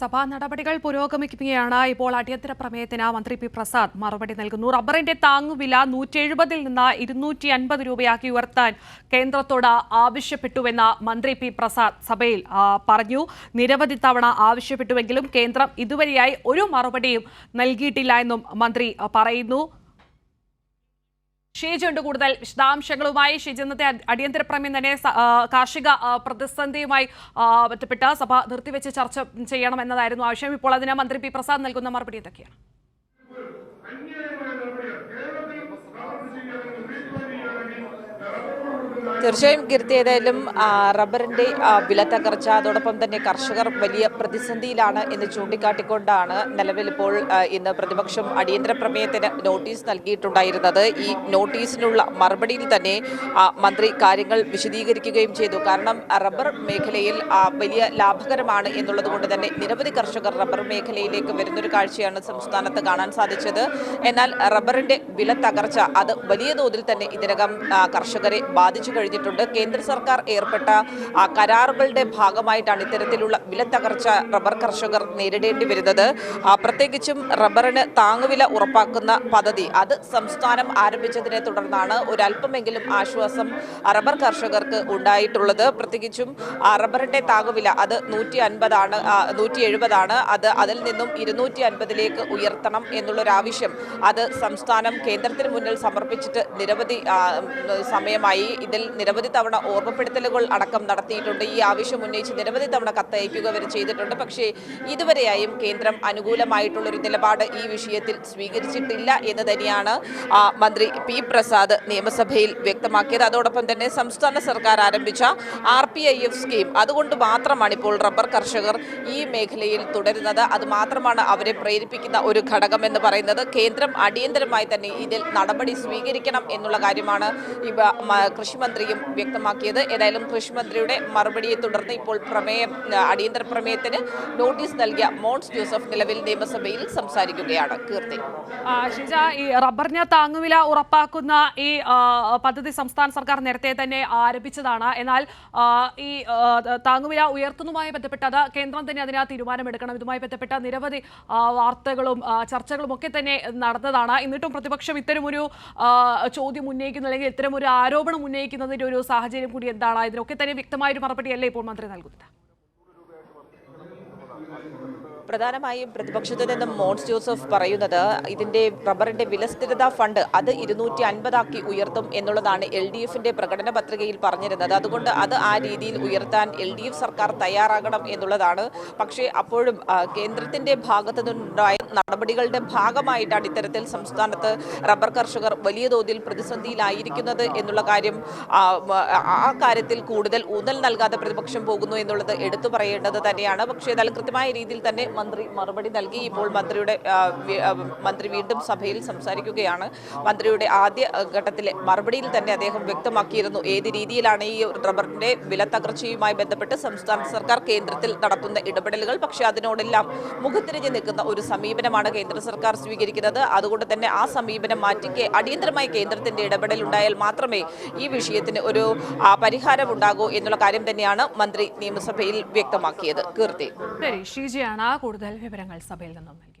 സഭാ നടപടികൾ പുരോഗമിക്കുകയാണ്. ഇപ്പോൾ അടിയന്തര പ്രമേയത്തിന് മന്ത്രി പി പ്രസാദ് മറുപടി നൽകുന്നു. റബ്ബറിന്റെ താങ്ങുവില നൂറ്റി എഴുപതിൽ നിന്ന് ഇരുന്നൂറ്റി അൻപത് രൂപയാക്കി ഉയർത്താൻ കേന്ദ്രത്തോട് ആവശ്യപ്പെട്ടുവെന്ന് മന്ത്രി പി പ്രസാദ് സഭയിൽ പറഞ്ഞു. നിരവധി തവണ ആവശ്യപ്പെട്ടുവെങ്കിലും കേന്ദ്രം ഇതുവരെയായി ഒരു മറുപടിയും നൽകിയിട്ടില്ല എന്നും മന്ത്രി പറയുന്നു. ഷീജ് ഉണ്ട് കൂടുതൽ വിശദാംശങ്ങളുമായി. ഷീജ് ഇന്നത്തെ അടിയന്തര പ്രമേയം തന്നെ കാർഷിക പ്രതിസന്ധിയുമായി ബന്ധപ്പെട്ട് സഭ നിർത്തിവെച്ച് ചർച്ച ചെയ്യണം എന്നതായിരുന്നു ആവശ്യം. ഇപ്പോൾ അതിന് മന്ത്രി പി പ്രസാദ് നൽകുന്ന മറുപടി എന്തൊക്കെയാണ്? തീർച്ചയായും കീർത്തി ഏതായാലും റബ്ബറിന്റെ വില തകർച്ച അതോടൊപ്പം തന്നെ കർഷകർ വലിയ പ്രതിസന്ധിയിലാണ് എന്ന് ചൂണ്ടിക്കാട്ടിക്കൊണ്ടാണ് നിലവിൽ ഇപ്പോൾ ഇന്ന് പ്രതിപക്ഷം അടിയന്തര പ്രമേയത്തിന് നോട്ടീസ് നൽകിയിട്ടുണ്ടായിരുന്നത്. ഈ നോട്ടീസിനുള്ള മറുപടിയിൽ തന്നെ മന്ത്രി കാര്യങ്ങൾ വിശദീകരിക്കുകയും ചെയ്തു. കാരണം റബ്ബർ മേഖലയിൽ വലിയ ലാഭകരമാണ് എന്നുള്ളത് കൊണ്ട് തന്നെ നിരവധി കർഷകർ റബ്ബർ മേഖലയിലേക്ക് വരുന്നൊരു കാഴ്ചയാണ് സംസ്ഥാനത്ത് കാണാൻ സാധിച്ചത്. എന്നാൽ റബ്ബറിന്റെ വില തകർച്ച അത് വലിയ തോതിൽ തന്നെ ഇതിനകം കർഷകരെ ബാധിച്ചു കഴിഞ്ഞിട്ടുണ്ട് കേന്ദ്ര സർക്കാർ ഏർപ്പെട്ട കരാറുകളുടെ ഭാഗമായിട്ടാണ് ഇത്തരത്തിലുള്ള വില തകർച്ച റബ്ബർ കർഷകർ നേരിടേണ്ടി വരുന്നത്. പ്രത്യേകിച്ചും റബ്ബറിന് താങ്ങുവില ഉറപ്പാക്കുന്ന പദ്ധതി. അത് സംസ്ഥാനം ആരംഭിച്ചതിനെ തുടർന്നാണ് ഒരല്പമെങ്കിലും ആശ്വാസം റബ്ബർ കർഷകർക്ക് ഉണ്ടായിട്ടുള്ളത്. പ്രത്യേകിച്ചും റബ്ബറിന്റെ താങ്ങുവില അത് നൂറ്റി അൻപതാണ് നൂറ്റി എഴുപതാണ് അത് അതിൽ നിന്നും ഇരുന്നൂറ്റി അൻപതിലേക്ക് ഉയർത്തണം എന്നുള്ളൊരാവശ്യം അത് സംസ്ഥാനം കേന്ദ്രത്തിന് മുന്നിൽ സമർപ്പിച്ചിട്ട് നിരവധി സമയമായി. ഇതിൽ നിരവധി തവണ ഓർമ്മപ്പെടുത്തലുകൾ അടക്കം നടത്തിയിട്ടുണ്ട്. ഈ ആവശ്യം ഉന്നയിച്ച് നിരവധി തവണ കത്തയക്കുക വരെ ചെയ്തിട്ടുണ്ട്. പക്ഷേ ഇതുവരെയായും കേന്ദ്രം അനുകൂലമായിട്ടുള്ളൊരു നിലപാട് ഈ വിഷയത്തിൽ സ്വീകരിച്ചിട്ടില്ല എന്ന് തന്നെയാണ് മന്ത്രി പി പ്രസാദ് നിയമസഭയിൽ വ്യക്തമാക്കിയത്. അതോടൊപ്പം തന്നെ സംസ്ഥാന സർക്കാർ ആരംഭിച്ച R P I F scheme. അതുകൊണ്ട് മാത്രമാണ് ഇപ്പോൾ റബ്ബർ കർഷകർ ഈ മേഖലയിൽ തുടരുന്നത്. അത് മാത്രമാണ് അവരെ പ്രേരിപ്പിക്കുന്ന ഒരു ഘടകം എന്ന് പറയുന്നത്. കേന്ദ്രം അടിയന്തരമായി തന്നെ ഇതിൽ നടപടി സ്വീകരിക്കണം എന്നുള്ള കാര്യമാണ് ഇവ മ- കൃഷിമന്ത്രിയും വ്യക്തമാക്കിയത്. ഏതായാലും കൃഷി മന്ത്രിയുടെ മറുപടിയെ തുടർന്ന് ഇപ്പോൾ പ്രമേയം അടിയന്തര പ്രമേയത്തിന് നോട്ടീസ് നൽകിയ മോൺസ് ജോസഫ് നിലവിൽ നിയമസഭയിൽ സംസാരിക്കുകയാണ്. കീർത്തി. ഷിജ ഈ റബ്ബറിന് താങ്ങുവില ഉറപ്പാക്കുന്ന ഈ പദ്ധതി സംസ്ഥാന സർക്കാർ നേരത്തെ തന്നെ ആരംഭിച്ചതാണ്. എന്നാൽ ഈ താങ്ങുവില ഉയർത്തുന്നതുമായി ബന്ധപ്പെട്ട് അത് കേന്ദ്രം തന്നെ അതിനാ തീരുമാനമെടുക്കണം. ഇതുമായി ബന്ധപ്പെട്ട നിരവധി വാർത്തകളും ചർച്ചകളും ഒക്കെ തന്നെ നടന്നതാണ്. എന്നിട്ടും പ്രതിപക്ഷം ഇത്തരമൊരു ചോദ്യം ഉന്നയിക്കുന്ന അല്ലെങ്കിൽ ഇത്തരമൊരു ആരോപണം ഉന്നയിക്കുന്നതിന്റെ ഒരു സാഹചര്യം കൂടി എന്താണ് ഇതിനൊക്കെ തന്നെ വ്യക്തമായ ഒരു മറുപടിയല്ലേ ഇപ്പോൾ മന്ത്രി നൽകുന്നത്? പ്രധാനമായും പ്രതിപക്ഷത്തു നിന്നും മോൺസ് ജോസഫ് പറയുന്നത് ഇതിന്റെ റബ്ബറിന്റെ വിലസ്ഥിരതാ ഫണ്ട് അത് ഇരുന്നൂറ്റി അൻപതാക്കി ഉയർത്തും എന്നുള്ളതാണ് എൽ ഡി എഫിന്റെ പ്രകടന പത്രികയിൽ പറഞ്ഞിരുന്നത്. അതുകൊണ്ട് അത് ആ രീതിയിൽ ഉയർത്താൻ എൽ ഡി എഫ് സർക്കാർ തയ്യാറാകണം എന്നുള്ളതാണ്. പക്ഷേ അപ്പോഴും കേന്ദ്രത്തിന്റെ ഭാഗത്തു നിന്നുണ്ടായ നടപടികളുടെ ഭാഗമായിട്ടാണ് ഇത്തരത്തിൽ സംസ്ഥാനത്ത് റബ്ബർ കർഷകർ വലിയ തോതിൽ പ്രതിസന്ധിയിലായിരിക്കുന്നത് എന്നുള്ള കാര്യം ആ, കാര്യത്തിൽ കൂടുതൽ ഊന്നൽ നൽകാതെ പ്രതിപക്ഷം പോകുന്നു എന്നുള്ളത് എടുത്തു പറയേണ്ടത് തന്നെയാണ്. പക്ഷേ എന്നാൽ കൃത്യമായ രീതിയിൽ തന്നെ മന്ത്രി മറുപടി നൽകി. ഇപ്പോൾ മന്ത്രിയുടെ മന്ത്രി വീണ്ടും സഭയിൽ സംസാരിക്കുകയാണ്. മന്ത്രിയുടെ ആദ്യ ഘട്ടത്തിലെ മറുപടിയിൽ തന്നെ അദ്ദേഹം വ്യക്തമാക്കിയിരുന്നു. ഏത് രീതിയിലാണ് ഈ റബ്ബറിന്റെ വില തകർച്ചയുമായി ബന്ധപ്പെട്ട് സംസ്ഥാന സർക്കാർ കേന്ദ്രത്തിൽ നടത്തുന്ന ഇടപെടലുകൾ? പക്ഷേ അതിനോടെല്ലാം മുഖത്തിരിഞ്ഞ് നിൽക്കുന്ന ഒരു സമീപനമാണ് കേന്ദ്ര സർക്കാർ സ്വീകരിക്കുന്നത്. അതുകൊണ്ട് തന്നെ ആ സമീപനം മാറ്റി അടിയന്തരമായി കേന്ദ്രത്തിന്റെ ഇടപെടൽ ഉണ്ടായാൽ മാത്രമേ ഈ വിഷയത്തിന് ഒരു പരിഹാരം ഉണ്ടാകൂ എന്നുള്ള കാര്യം തന്നെയാണ് മന്ത്രി നിയമസഭയിൽ വ്യക്തമാക്കിയത്. കീർത്തി. ശരി കൂടുതൽ വിവരങ്ങൾ സഭയിൽ നിന്നും നൽകി.